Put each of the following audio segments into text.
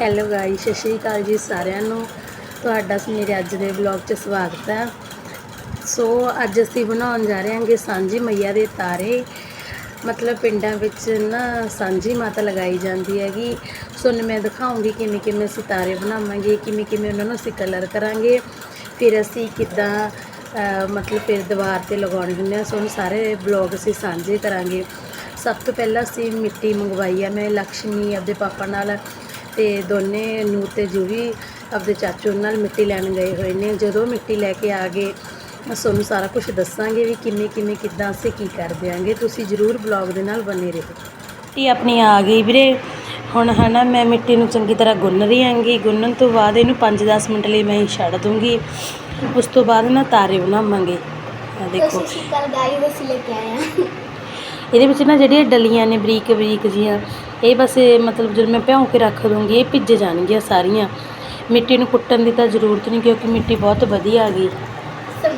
Hello ਗਾਈ ਸਤਿ ਸ਼੍ਰੀ ਅਕਾਲ ਜੀ ਸਾਰਿਆਂ ਨੂੰ। ਤੁਹਾਡਾ ਮੇਰੇ ਅੱਜ ਦੇ ਵਲੌਗ 'ਚ ਸਵਾਗਤ ਹੈ। ਸੋ ਅੱਜ ਅਸੀਂ ਬਣਾਉਣ ਜਾ ਰਹੇ ਹਾਂਗੇ ਸਾਂਝੀ ਮਈਆ ਦੇ ਤਾਰੇ। ਮਤਲਬ ਪਿੰਡਾਂ ਵਿੱਚ ਨਾ ਸਾਂਝੀ ਮਾਤਾ ਲਗਾਈ ਜਾਂਦੀ ਹੈਗੀ। ਸੋ ਮੈਂ ਦਿਖਾਉਂਗੀ ਕਿਵੇਂ ਕਿਵੇਂ ਅਸੀਂ ਤਾਰੇ ਬਣਾਵਾਂਗੇ, ਕਿਵੇਂ ਕਿਵੇਂ ਉਹਨਾਂ ਨੂੰ ਅਸੀਂ ਕਲਰ ਕਰਾਂਗੇ। ਫਿਰ ਅਸੀਂ ਕਿੱਦਾਂ ਮਤਲਬ ਫਿਰ ਦੀਵਾਰ ਤੇ ਲਗਾਉਣੇ ਹੁੰਦੇ ਆ ਸੋ ਹੁਣ ਸਾਰੇ ਬਲੌਗ ਅਸੀਂ ਸਾਂਝੇ ਕਰਾਂਗੇ। ਸਭ ਤੋਂ ਪਹਿਲਾਂ ਅਸੀਂ ਮਿੱਟੀ ਮੰਗਵਾਈ ਆ, ਮੈਂ ਲక్ష్ਮੀ ਆਪਦੇ ਪਾਪਾ ਨਾਲ। ਤੇ ਦੋਨੇ ਨੂੰ ਤੇ ਜੂਵੀ ਆਪਦੇ ਚਾਚੂ ਨਾਲ ਮਿੱਟੀ ਲੈਣ ਗਏ ਹੋਏ ਨੇ। ਜਦੋਂ ਮਿੱਟੀ ਲੈ ਕੇ ਆ ਗਏ ਮੈਂ ਤੁਹਾਨੂੰ ਸਾਰਾ ਕੁਝ ਦੱਸਾਂਗੇ ਵੀ ਕਿਵੇਂ ਕਿਵੇਂ ਕਿੱਦਾਂ ਅਸੀਂ ਕੀ ਕਰ ਦਿਆਂਗੇ ਤੁਸੀਂ ਜ਼ਰੂਰ ਬਲੌਗ ਦੇ ਨਾਲ ਬਨੇ ਰਹੋ। ਮਿੱਟੀ ਆਪਣੀ ਆ ਗਈ ਵੀਰੇ। ਹੁਣ ਹਨਾ ਮੈਂ ਮਿੱਟੀ ਨੂੰ ਚੰਗੀ ਤਰ੍ਹਾਂ ਗੁੰਨ ਰਹੀ ਆਂਗੀ। ਗੁੰਨਣ ਤੋਂ ਬਾਅਦ ਇਹਨੂੰ 5-10 ਮਿੰਟ ਲਈ ਮੈਂ ਛੱਡ ਦੂੰਗੀ। ਉਸ ਤੋਂ ਬਾਅਦ ਨਾ ਤਾਰੇ ਬਣਾਵਾਂਗੇ। ਆ ਦੇਖੋ। ਗਾਈ ਲੈ ਕੇ ਇਹਦੇ ਵਿੱਚ ਨਾ ਜਿਹੜੀਆਂ ਡਲੀਆਂ ਨੇ ਬਰੀਕ ਬਰੀਕ ਜੀਆਂ ਇਹ ਬਸ ਇਹ ਮਤਲਬ ਜਦੋਂ ਮੈਂ ਭਿਉਂ ਕੇ ਰੱਖ ਦੂੰਗੀ ਇਹ ਭਿੱਜ ਜਾਣਗੀਆਂ ਸਾਰੀਆਂ। ਮਿੱਟੀ ਨੂੰ ਕੁੱਟਣ ਦੀ ਤਾਂ ਜ਼ਰੂਰਤ ਨਹੀਂ ਕਿਉਂਕਿ ਮਿੱਟੀ ਬਹੁਤ ਵਧੀਆ ਆ ਗਈ। ਸੋ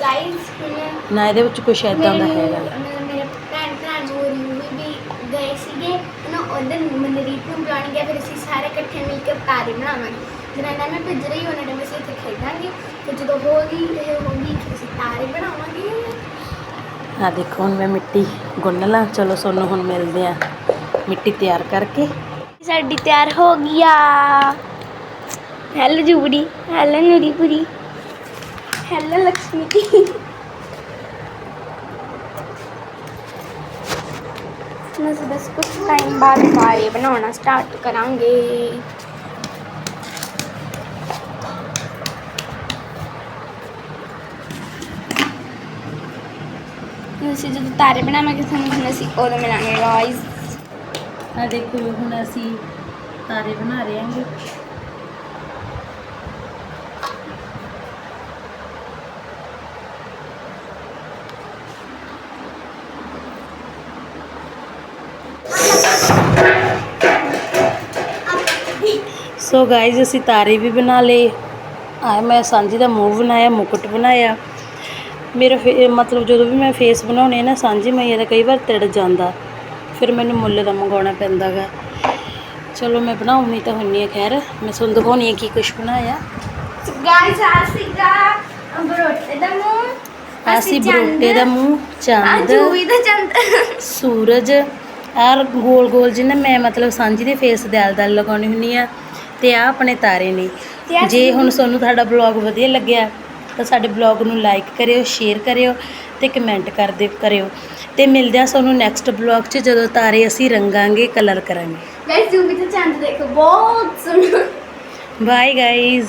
ਨਾ ਇਹਦੇ ਵਿੱਚ ਕੁਛ ਐਦਾਂ ਦਾ ਹੈਗਾ। ਮੇਰੇ ਮੇਰੇ ਭੈਣ ਭਰਾ ਨੂੰ ਰਿਊ ਵੀ ਗਏ ਸੀਗੇ ਉਹਨਾਂ ਉਧਰ ਮਨਰੀਤ ਨੂੰ ਬੁਲਾਉਣ ਗਿਆ ਫਿਰ ਅਸੀਂ ਸਾਰੇ ਇਕੱਠੇ ਮਿਲ ਕੇ ਤਾਰੇ ਬਣਾਵਾਂਗੇ। ਜਦੋਂ ਇਹਨਾਂ ਮੈਂ ਭੱਜ ਰਹੀ ਉਹਨਾਂ ਟਾਈਮ ਅਸੀਂ ਇੱਥੇ ਖੇਡਾਂਗੇ। ਤੇ ਜਦੋਂ ਹੋ ਗਈ ਇਹ ਹੋ ਗਈ ਫਿਰ ਅਸੀਂ ਤਾਰੇ ਬਣਾਵਾਂਗੇ। ਆ ਦੇਖੋ ਹੁਣ ਮੈਂ ਮਿੱਟੀ ਗੁੰਨ ਲਾਂ। ਚਲੋ ਤੁਹਾਨੂੰ ਹੁਣ ਮਿਲਦੇ ਆ ਮਿੱਟੀ ਤਿਆਰ ਕਰਕੇ। ਸਾਡੀ ਤਿਆਰ ਹੋ ਗਿਆ ਹੈਲੋ ਜੂਬੜੀ ਹੈਲੋ ਨੂਰੀਪੁਰੀ, ਹੈਲੋ ਲక్ష్ਮੀ ਜੀ ਬਸ ਕੁਝ ਟਾਈਮ ਬਾਅਦ ਤਾਰੇ ਬਣਾਉਣਾ ਸਟਾਰਟ ਕਰਾਂਗੇ। ਅਸੀਂ ਜਦੋਂ ਤਾਰੇ ਬਣਾਵਾਂਗੇ ਸਾਨੂੰ ਹੁਣ ਅਸੀਂ ਉਦੋਂ ਮਿਲਾਂਗੇ ਗਾਇਸ ਆ ਦੇਖੋ ਹੁਣ ਅਸੀਂ ਤਾਰੇ ਬਣਾ ਰਹੇ ਹਾਂਗੇ। ਸੋ ਗਾਇਜ਼ ਅਸੀਂ ਤਾਰੇ ਵੀ ਬਣਾ ਲਏ। ਆ ਮੈਂ ਸਾਂਝੀ ਦਾ ਮੂੰਹ ਬਣਾਇਆ, ਮੁਕਟ ਬਣਾਇਆ। ਮੇਰਾ ਫੇ- ਮਤਲਬ ਜਦੋਂ ਵੀ ਮੈਂ ਫੇਸ ਬਣਾਉਣੇ ਨਾ, ਸਾਂਝੀ ਮਈਆ ਦਾ ਕਈ ਵਾਰ ਤਿੜ ਜਾਂਦਾ। ਫਿਰ ਮੈਨੂੰ ਮੁੱਲ ਦਾ ਮੰਗਾਉਣਾ ਪੈਂਦਾ ਗਾ ਚਲੋ ਮੈਂ ਬਣਾਉਣੀ ਤਾਂ ਹੁੰਨੀ ਆ ਖੈਰ। ਮੈਂ ਤੁਹਾਨੂੰ ਦਿਖਾਉਣੀ ਆ ਕੀ ਕੁਛ ਬਣਾਇਆ। ਗਾਇਸ ਆ ਸੀਗਾ ਬਰੋਟੇ ਦਾ ਮੂੰਹ ਅਸੀਂ ਬਰੋਟੇ ਦਾ ਮੂੰਹ ਚੰਦ। ਜੂਵੀ ਦਾ ਚੰਦ। ਸੂਰਜ। ਆਰ ਗੋਲ ਗੋਲ ਜਿਹਨੇ ਮੈਂ ਮਤਲਬ ਸਾਂਝੀ ਦੇ ਫੇਸ ਦੇ ਆਲੇ ਦੁਆਲੇ ਲਗਾਉਣੀ ਹੁੰਨੀ ਆ ਤੇ ਆ ਆਪਣੇ ਤਾਰੇ ਨੇ। ਜੇ ਹੁਣ ਤੁਹਾਨੂੰ ਸਾਡਾ ਬਲੌਗ ਵਧੀਆ ਲੱਗਿਆ ਤਾਂ ਸਾਡੇ ਬਲੌਗ ਨੂੰ ਲਾਈਕ ਕਰਿਓ ਸ਼ੇਅਰ ਕਰਿਓ ਤੇ ਕਮੈਂਟ ਕਰਦੇ ਕਰਿਓ। ਤੇ ਮਿਲਦੇ ਆ ਤੁਹਾਨੂੰ ਨੈਕਸਟ ਬਲੌਗ 'ਚ ਜਦੋਂ ਤਾਰੇ ਅਸੀਂ ਰੰਗਾਂਗੇ ਕਲਰ ਕਰਾਂਗੇ। ਗਾਇਸ ਜੂਵੀ ਦਾ ਚੰਦ ਦੇਖੋ ਬਹੁਤ ਸੋਹਣਾ। Bye guys